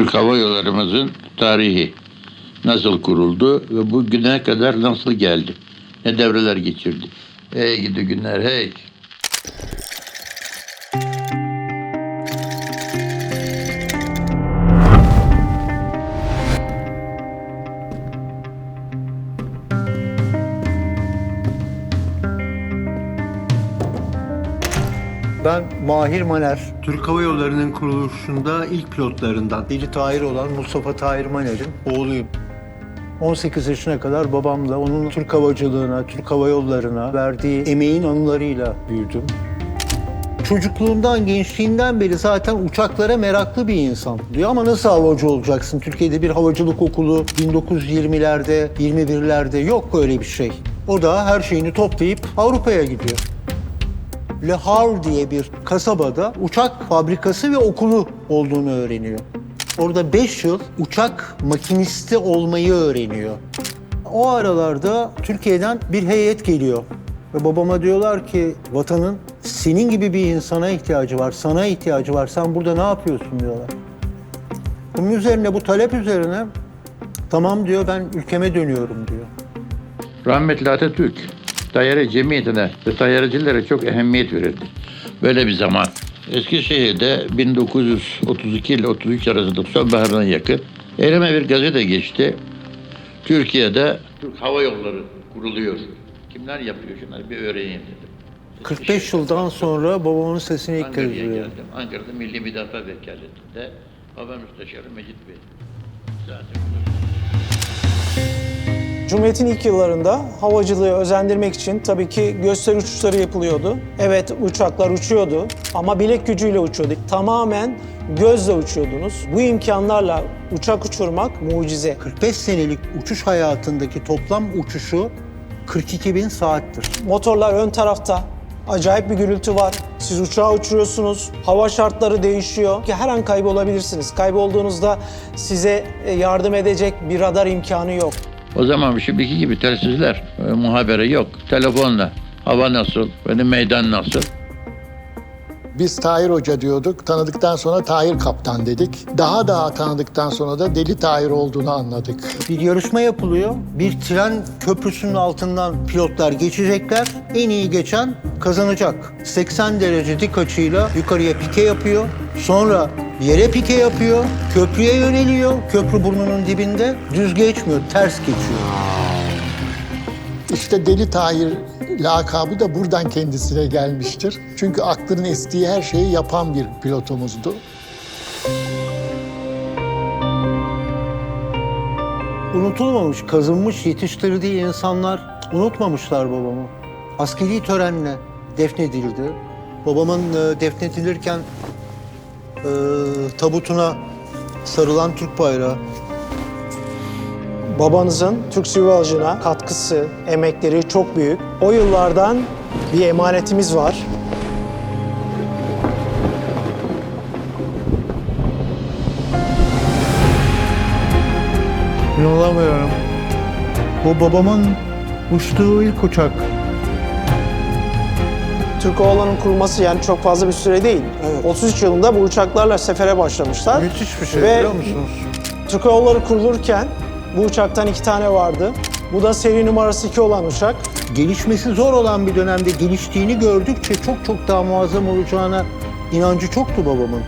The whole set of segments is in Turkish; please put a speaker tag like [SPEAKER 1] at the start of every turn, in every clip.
[SPEAKER 1] Türk Hava Yollarımızın tarihi nasıl kuruldu ve bugüne kadar nasıl geldi? Ne devreler geçirdi? Hey gidi günler hey.
[SPEAKER 2] Ben Mahir Maner. Türk Hava Yolları'nın kuruluşunda ilk pilotlarından. Deli Tahir olan Mustafa Tahir Maner'in oğluyum. 18 yaşına kadar babamla onun Türk havacılığına, Türk Hava Yolları'na verdiği emeğin anılarıyla büyüdüm. Çocukluğundan, gençliğinden beri zaten uçaklara meraklı bir insan diyor ama nasıl havacı olacaksın? Türkiye'de bir havacılık okulu 1920'lerde, 21'lerde yok öyle bir şey. O da her şeyini toplayıp Avrupa'ya gidiyor. Le Havre diye bir kasabada uçak fabrikası ve okulu olduğunu öğreniyor. Orada 5 yıl uçak makinisti olmayı öğreniyor. O aralarda Türkiye'den bir heyet geliyor. Ve babama diyorlar ki vatanın senin gibi bir insana ihtiyacı var, sana ihtiyacı var. Sen burada ne yapıyorsun diyorlar. Bunun üzerine, bu talep üzerine tamam diyor ben ülkeme dönüyorum diyor.
[SPEAKER 1] Rahmetli Atatürk tayyare cemiyetine ve tayyarecilere çok ehemmiyet verirdi. Böyle bir zaman. Eskişehir'de 1932 ile 33 arasında sonbaharına yakın elime bir gazete geçti. Türkiye'de Türk Hava Yolları kuruluyor. Kimler yapıyor şunları bir öğreneyim dedim.
[SPEAKER 2] 45 yıldan sonra babamın sesini ilk kez
[SPEAKER 1] Ankara'ya
[SPEAKER 2] duyuyorum.
[SPEAKER 1] geldim. Ankara'da Milli Müdafaa Vekaletinde Hava Müsteşarı Mecit Bey. Zaten
[SPEAKER 3] Cumhuriyet'in ilk yıllarında havacılığı özendirmek için tabii ki gösteri uçuşları yapılıyordu. Evet uçaklar uçuyordu ama bilek gücüyle uçuyordu. Tamamen gözle uçuyordunuz. Bu imkanlarla uçak uçurmak mucize.
[SPEAKER 2] 45 senelik uçuş hayatındaki toplam uçuşu 42 bin saattir.
[SPEAKER 3] Motorlar ön tarafta. Acayip bir gürültü var. Siz uçağı uçuruyorsunuz. Hava şartları değişiyor. Ki her an kaybolabilirsiniz. Kaybolduğunuzda size e, yardım edecek bir radar imkanı yok.
[SPEAKER 1] O zaman şimdiki gibi telsizler, e, muhabere yok. Telefonla hava nasıl, benim meydan nasıl?
[SPEAKER 4] Biz Tahir Hoca diyorduk. Tanıdıktan sonra Tahir Kaptan dedik. Daha daha tanıdıktan sonra da Deli Tahir olduğunu anladık.
[SPEAKER 2] Bir yarışma yapılıyor. Bir tren köprüsünün altından pilotlar geçecekler. En iyi geçen kazanacak. 80 derece dik açıyla yukarıya pike yapıyor. Sonra yere pike yapıyor. Köprüye yöneliyor. Köprü burnunun dibinde. Düz geçmiyor, ters geçiyor.
[SPEAKER 4] İşte Deli Tahir lakabı da buradan kendisine gelmiştir. Çünkü aklının estiği her şeyi yapan bir pilotumuzdu.
[SPEAKER 2] Unutulmamış, kazınmış, yetiştirdiği insanlar unutmamışlar babamı. Askeri törenle defnedildi. Babamın e, defnedilirken e, tabutuna sarılan Türk bayrağı.
[SPEAKER 3] Babanızın Türk Silahcılığına katkısı, emekleri çok büyük. O yıllardan bir emanetimiz var.
[SPEAKER 2] İnanamıyorum. Bu babamın uçtuğu ilk uçak.
[SPEAKER 3] Türk Havaları'nın kurulması yani çok fazla bir süre değil. 33 yılında bu uçaklarla sefere başlamışlar.
[SPEAKER 2] Müthiş bir şey
[SPEAKER 3] Ve
[SPEAKER 2] biliyor musunuz?
[SPEAKER 3] Türk Hava Yolları kurulurken bu uçaktan iki tane vardı. Bu da seri numarası 2 olan uçak.
[SPEAKER 2] Gelişmesi zor olan bir dönemde geliştiğini gördükçe çok çok daha muazzam olacağına inancı çoktu babamın.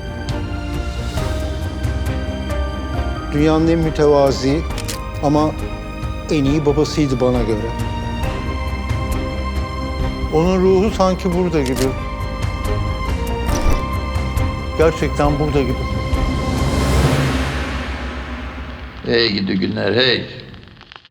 [SPEAKER 2] Dünyanın en mütevazi ama en iyi babasıydı bana göre. Onun ruhu sanki burada gibi. Gerçekten burada gibi.
[SPEAKER 1] Hey gidi günler hey.